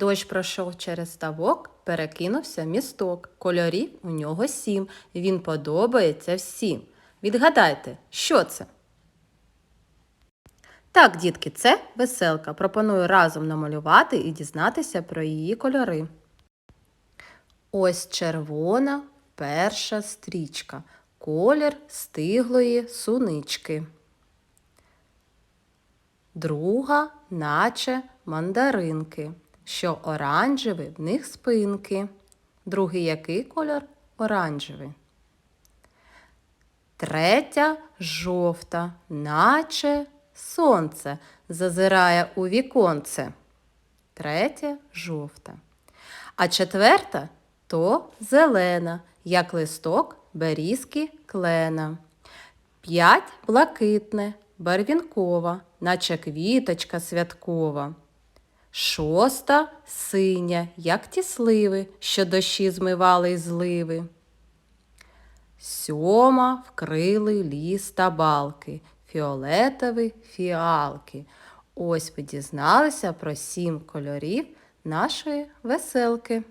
Дощ пройшов через ставок, перекинувся місток. Кольорів у нього сім. Він подобається всім. Відгадайте, що це? Так, дітки, це веселка. Пропоную разом намалювати і дізнатися про її кольори. Ось червона перша стрічка. Колір стиглої сунички. Друга, наче мандаринки, що оранжевий в них спинки. Другий який кольор? Оранжевий. Третя жовта, наче сонце зазирає у віконце. Третя жовта. А четверта то зелена, як листок берізки клена. П'ять блакитне, барвінкова, наче квіточка святкова. Шоста синя, як ті сливи, що дощі змивали й зливи. Сьома вкрили ліс та балки, фіолетові фіалки. Ось ви дізналися про сім кольорів нашої веселки.